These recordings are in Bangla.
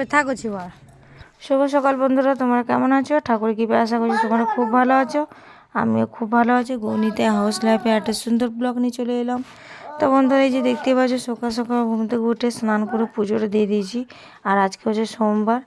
ব্যথা করছি বার শুভ সকাল বন্ধুরা, তোমরা কেমন আছো? ঠাকুর কৃপা আশা করছি তোমরা খুব ভালো আছো। আমিও খুব ভালো আছি। গণিতে, হাউস লাইফে একটা সুন্দর ব্লগ নিয়ে চলে এলাম। তো বন্ধুরা, এই যে দেখতে পাচ্ছ, সকাল সকাল ঘুম থেকে উঠে স্নান করে পুজোটা দিয়ে দিয়েছি। আর আজকে হচ্ছে সোমবার।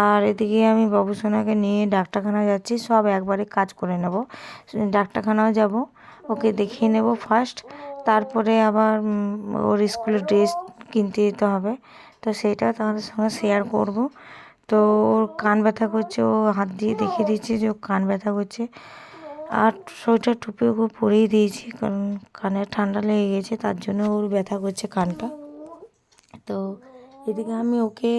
আর এদিকে আমি বাবু সোনাকে নিয়ে ডাক্তারখানা যাচ্ছি। সব একবারে কাজ করে নেব। ডাক্তারখানাও যাব। ওকে দেখিয়ে নেব ফার্স্ট। তারপরে আবার ওর স্কুলের ড্রেস কিনতে যেতে হবে। তো সেটা তোমাদের সঙ্গে শেয়ার করব। তো ওর কান ব্যথা করছে, ও হাত দিয়ে দেখিয়ে দিচ্ছে যে ওর কান ব্যথা করছে। আর সোয়েটার টুপি ওকে পরেই দিয়েছি, কারণ কানে ঠান্ডা লেগে গেছে, তার জন্য ওর ব্যথা করছে কানটা। তো এদিকে আমি ওকে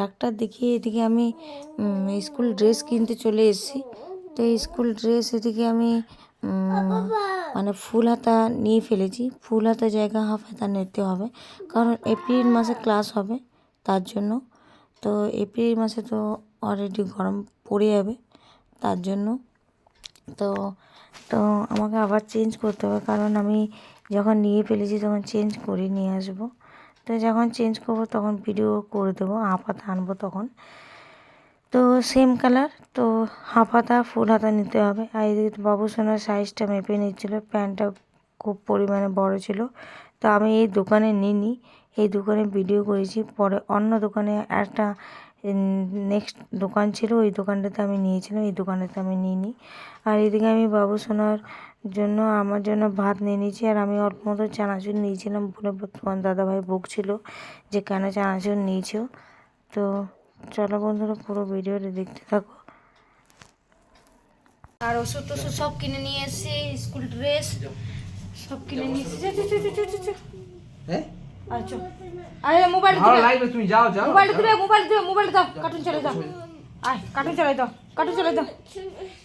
ডাক্তার দেখিয়ে এদিকে আমি স্কুল ড্রেস কিনতে চলে এসেছি। তো স্কুল ড্রেস এদিকে আমি মানে ফুল হাতা নিয়ে ফেলেছি। ফুল হাতা জায়গা হাফ হাতা নিতে হবে। কারণ এপ্রিল মাসে ক্লাস হবে তার জন্য। তো এপ্রিল মাসে তো অলরেডি গরম পড়ে যাবে তার জন্য। তো তো আমাকে আবার চেঞ্জ করতে হবে। কারণ আমি যখন নিয়ে ফেলেছি তখন চেঞ্জ করে নিয়ে আসব। তো যখন চেঞ্জ করব তখন ভিডিও করে দেবো হাফাতা আনব তখন। তো সেম কালার তো হাফ হাতা ফুল হাতা নিতে হবে। আর এদিকে বাবু সোনার সাইজটা মেপে নিচ্ছিলো প্যান্টটা খুব পরিমাণে বড় ছিল। তো আমি এই দোকানে নিইনি, এই দোকানে ভিডিও করেছি। পরে অন্য দোকানে একটা নেক্সট দোকান ছিল, ওই দোকানটাতে আমি নিয়েছিলাম, এই দোকানটাতে আমি নিইনি। আর এদিকে আমি বাবু সোনার জন্য, আমার জন্য ভাত নিয়ে নিয়েছি। আর আমি অল্প মতো চানাচুর নিয়েছিলাম। বলে তোমার দাদাভাই বকছিল যে, কেন চানাচুর নিয়েছো? তো চলো বন্ধুরা পুরো ভিডিওটা দেখতে থাকো। আর ওষুধ টষুধ সব কিনে নিয়ে এসেছি স্কুল ড্রেস সব কিনে নিয়ে এসেছি। আচ্ছা আরে মোবাইল ভালো লাগবে তুমি যাও যাও। মোবাইল দিবে মোবাইল দিবে মোবাইল দাও কার্টুন চলে দাও। আয় কার্টুন চলে দাও কার্টুন চলে দাও।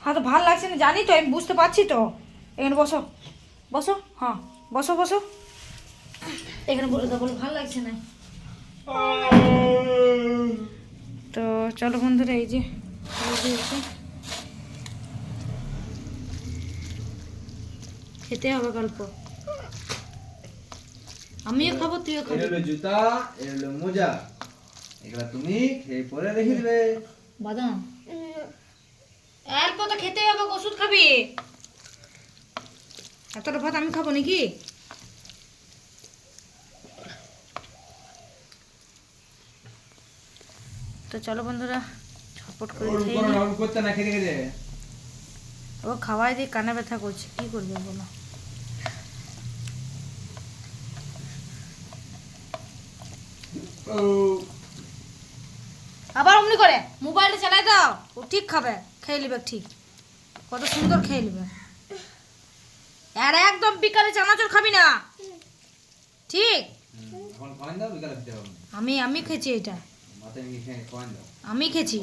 হ্যাঁ তো ভালো লাগছে না জানি তো আমি বুঝতে পারছি তো। এখানে বসো বসো হ্যাঁ বসো বসো। এখানে বলে দাও বলে ভালো লাগছে না। তো চলো বন্ধুরা এই যে খেতে হবে গল্প। আমিও খাব তুইও খাব জুতা মোজা। এগুলা তুমি খেয়ে পরে রেখে দিবে। বাদাম? অল্প তো খেতে হবে ওষুধ খাবি এতটা ভাত আমি খাব নাকি? তো চলো বন্ধুরা ছটপট করে খেয়ে নিই। ও খাওয়াই দিয়ে কানে ব্যথা করছে কি করবে বলো? আবার অমনি করে মোবাইলটা চালাই দাও ও ঠিক খাবে খেয়ে নিবে ঠিক। কত সুন্দর খেয়ে নিবে। আর একদম বিকালে চানাচুর খাবি না। ঠিক? আমি আমি খেয়েছি এটা। আমি খেয়েছি।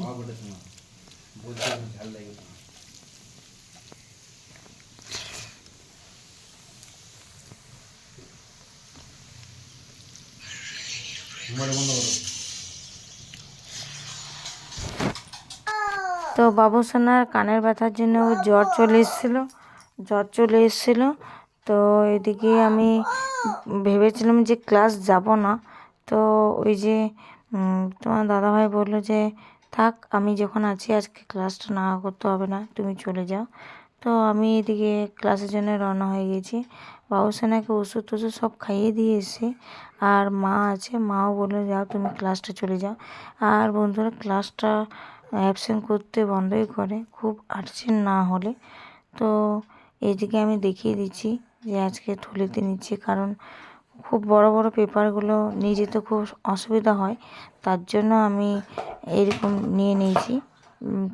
তো বাবু সোনার কানের ব্যথার জন্য জ্বর চলে এসেছিল জ্বর চলে এসেছিল। তো এদিকে আমি ভেবেছিলাম যে ক্লাস যাব না। তো ওই যে তোমার দাদাভাই বলল যে, থাক, আমি যখন আছি, আজকে ক্লাসটা না করতে হবে না, তুমি চলে যাও। তো আমি এদিকে ক্লাসের জন্য রওনা হয়ে গেছি। বাবু সোনাকে ওষুধ টষুধ সব খাইয়ে দিয়ে এসে, আর মা আছে, মাও বলল, যাও, তুমি ক্লাসটা চলে যাও। আর বন্ধুরা, ক্লাসটা অ্যাবসেন্ট করতে বন্ধই করে, খুব আর্জেন্ট না হলে। তো এদিকে আমি দেখিয়ে দিচ্ছি যে, আজকে থলিতে নিচ্ছি, কারণ খুব বড় বড় পেপারগুলো নিয়ে যেতে খুব অসুবিধা হয়। তার জন্য আমি এরকম নিয়ে নিয়েছি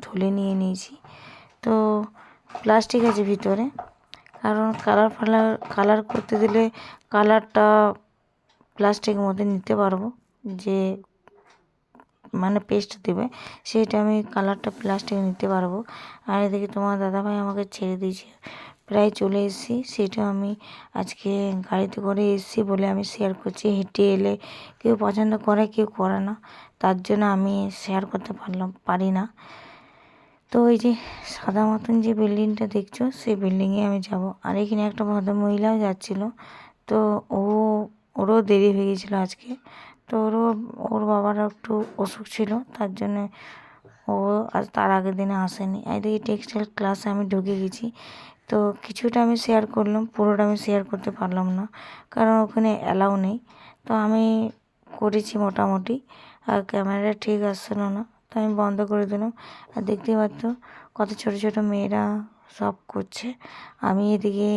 থলে নিয়ে নিয়েছি। তো প্লাস্টিক আছে ভিতরে। কারণ কালার ফালার কালার করতে দিলে কালারটা প্লাস্টিকের মধ্যে নিতে পারব। যে মানে পেস্ট দেবে সেইটা আমি কালারটা প্লাস্টিকে নিতে পারব। আর এদিকে তোমার দাদাভাই আমাকে ছেড়ে দিয়েছে। প্রায় চলে এসেছি। সেটা আমি আজকে গাড়িতে করে এসেছি বলে আমি শেয়ার করছি। হেঁটে এলে কেউ পছন্দ করে, কেউ করে না। তার জন্য আমি শেয়ার করতে পারলাম, পারি না। তো ওই যে সাদা মতন যে বিল্ডিংটা দেখছ, সেই বিল্ডিংয়ে আমি যাব। আর এখানে একটা ভদ্র মহিলাও যাচ্ছিল। তো ও, ওরও দেরি হয়ে গেছিল আজকে। তো ওরও, ওর বাবারও একটু অসুখ ছিল। তার জন্যে ও আজ, তার আগের দিনে আসেনি। এদিকে টেক্সটাইল ক্লাসে আমি ঢুকে গেছি। তো কিছুটা আমি শেয়ার করলাম, পুরোটা আমি শেয়ার করতে পারলাম না, কারণ ওখানে অ্যালাউ নেই। তো আমি করেছি মোটামুটি, আর ক্যামেরাটা ঠিক আসছিল না, তো আমি বন্ধ করে দিলাম। আর দেখতে পাচ্ছ কত ছোট ছোট মেয়েরা সব করছে। আমি এদিকে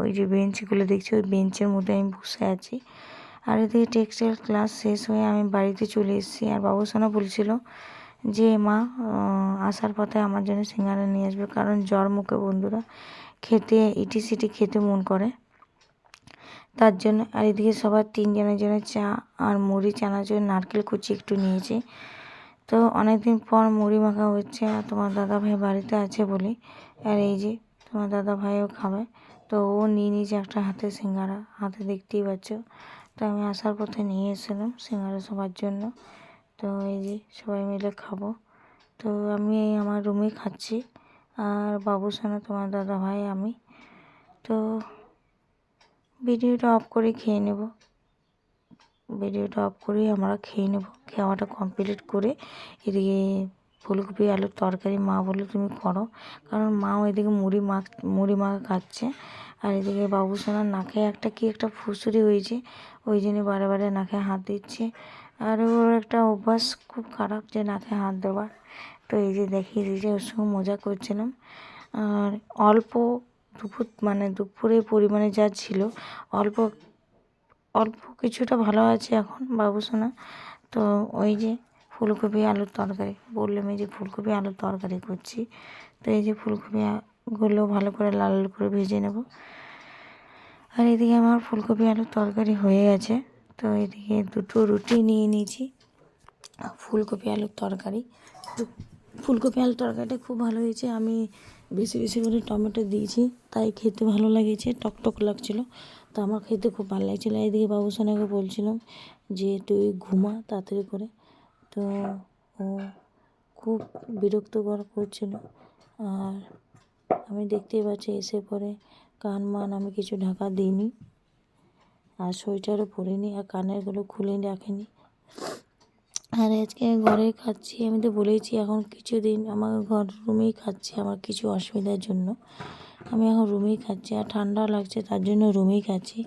ওই যে বেঞ্চগুলো দেখছি, ওই বেঞ্চের মধ্যে আমি বসে আছি। আর এদিকে টেক্সটাইল ক্লাস শেষ হয়ে আমি বাড়িতে চলে এসেছি, আর বাবুসোনা বলছিল যে মা আসার পথে আমার জন্য সিঙ্গারা নিয়ে আসবে। কারণ জ্বর মুখে, বন্ধুরা। খেতে ইটি সিটি খেতে মন করে। তার জন্য, আর এদিকে সবার তিনজনের জন্য চা আর মুড়ি, চানাচুর, নারকেল কুচি একটু নিয়েছি। তো অনেকদিন পর মুড়ি মাখা হচ্ছে আর তোমার দাদা ভাই বাড়িতে আছে বলে। আর এই যে তোমার দাদা ভাইও খাবে। তো ও নিয়ে নিয়েছে একটা হাতে সিঙ্গারা। হাতে দেখতেই পাচ্ছ। তো আমি আসার পথে নিয়ে এসেছিলাম সিঙ্গারা সবার জন্য। তো এই যে সবাই মিলে খাব। তো আমি আমার রুমে খাচ্ছি। আর বাবু সোনা, তোমার দাদা ভাই, আমি। তো ভিডিওটা অফ করে খেয়ে নেব। ভিডিওটা অফ করে আমরা খেয়ে নেব। খাওয়াটা কমপ্লিট করে এদিকে ফুলকপি, আলুর তরকারি, মা বলল তুমি করো। কারণ মাও এদিকে মুড়ি মাখ, মুড়ি মাখা খাচ্ছে। আর এদিকে বাবু সোনার নাকে একটা কি একটা ফুসুরি হয়েছে। ওই জন্য বারে বারে নাকে হাত দিচ্ছে। আর ওর একটা অভ্যাস খুব খারাপ যে নাকে হাত দেওয়ার। তো এই যে দেখিয়ে দিয়েছে, ওর সঙ্গে মজা করছিলাম। আর অল্প দুপুর মানে দুপুরে পরিমাণে যা ছিল, অল্প অল্প কিছুটা ভালো আছে এখন বাবুসোনা। তো ওই যে ফুলকপি আলুর তরকারি, বললাম এই যে ফুলকপি আলুর তরকারি করছি। তো এই যে ফুলকপি গুলো ভালো করে লাল লাল করে ভেজে নেব। আর এদিকে আমার ফুলকপি আলুর তরকারি হয়ে গেছে। তো এদিকে দুটো রুটি নিয়ে নিয়েছি। ফুলকপি আলুর তরকারি। ফুলকপি আলুর তরকারিটা খুব ভালো হয়েছে। আমি বেশি বেশি করে টমেটো দিয়েছি, তাই খেতে ভালো লেগেছে টকটক লাগছিল। তো আমার খেতে খুব ভালো লাগছিল। এদিকে বাবুসোনাকে বলছিলাম যে, তুই ঘুমা তাড়াতাড়ি করে। তো ও খুব বিরক্তকর করছিল। আর আমি দেখতেই পাচ্ছি, এসে পরে কান মান আমি কিছু ঢাকা দিইনি। আর সোয়েটারও পরিনি আর কানেরগুলো খুলে রাখিনি। আর আজকে ঘরে খাচ্ছি, আমি তো বলেইছি এখন কিছুদিন আমার ঘর রুমেই খাচ্ছি, আমার কিছু অসুবিধার জন্য। আমি এখন রুমেই খাচ্ছি আর ঠান্ডা লাগছে, তার জন্য রুমেই খাচ্ছি।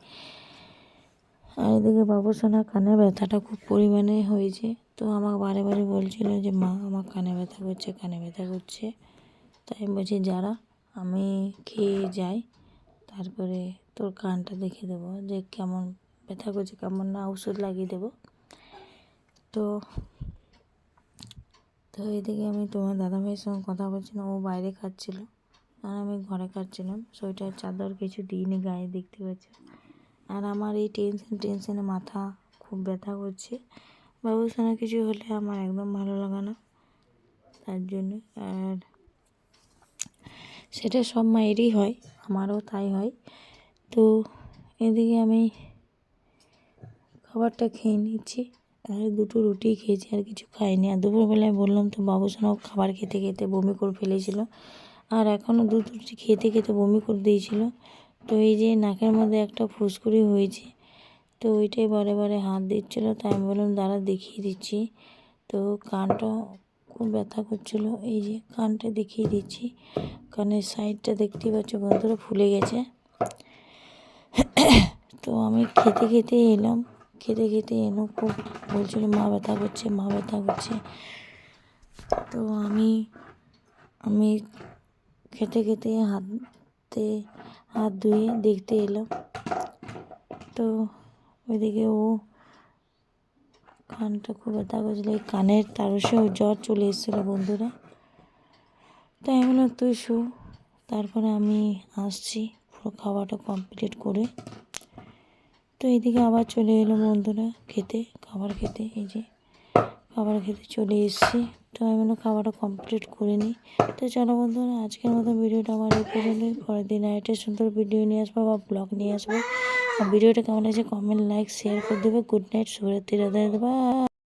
আর এদিকে বাবুসোনা কানে ব্যথাটা খুব পরিমাণে হয়েছে, তো আমাকে বারে বারে বলছিল যে, মা, আমার কানে ব্যথা করছে কানে ব্যথা করছে। তাই বলছি, যারা, আমি খেয়ে যাই। তারপরে তোর কানটা দেখে দেবো যে কেমন ব্যথা করছে, কেমন না ওষুধ লাগিয়ে দেবো। তো তো এদিকে আমি তোমার দাদা ভাইয়ের সঙ্গে কথা বলছিলাম, ও বাইরে খাচ্ছিল, আর আমি ঘরে খাচ্ছিলাম। সোয়েটার, চাদর কিছু দিইনি গায়ে, দেখতে পাচ্ছ। আর আমার এই টেনশন, টেনশনে মাথা খুব ব্যথা করছে। বাবুসোনা কিছু হলে আমার একদম ভালো লাগে না, তার জন্য। আর সেটা সব মায়েরই হয়। আমারও তাই হয়। তো এদিকে আমি খাবারটা খেয়ে নিচ্ছি। আর দুটো রুটি খেয়েছি, আর কিছু খাইনি। আর দুপুরবেলায় বললাম তো বাবু বাবুসোনাও খাবার খেতে খেতে বমি করে ফেলেছিল। আর এখনও দুটো রুটি খেতে খেতে বমি করে দিয়েছিল। তো এই যে নাকের মধ্যে একটা ফুসকুড়ি হয়েছে, তো ওইটাই বারে বারে হাত দিচ্ছিল। তাই আমি বললাম, দাঁড়া দেখিয়ে দিচ্ছি। তো কানটা খুব ব্যথা করছিল। এই যে কানটা দেখিয়ে দিচ্ছি। কানের সাইডটা দেখতেই পাচ্ছ বন্ধুরা, ফুলে গেছে। তো আমি খেতে খেতে এলাম। খেতে খেতে এলো, খুব বলছিল, মা, ব্যথা করছে, মা, ব্যথা করছে। তো আমি আমি খেতে খেতে হাতে, হাত ধুয়ে দেখতে এলাম। তো ওইদিকে ও কানটা খুব ব্যথা করছিল এই কানের তারসেও জ্বর চলে এসেছিল বন্ধুরা। তাই আমি বললাম, তুই শো। তারপরে আমি আসছি, পুরো খাওয়াটা কমপ্লিট করে। তো এইদিকে আবার চলে এলো বন্ধুরা খেতে, খাবার খেতে, এই যে খাবার খেতে চলে এসেছি। তো আমি বললাম খাবারটা কমপ্লিট করে নিই তো চলো বন্ধুরা, আজকের মতো ভিডিওটা আমার এই পর্যন্তই। পরের দিন একটা সুন্দর ভিডিও নিয়ে আসব বা ব্লগ নিয়ে আসব। ভিডিওটা কেমন লাগছে কমেন্ট লাইক শেয়ার করে দেবে। গুড নাইট শুভরাত্রি রাধা রাধা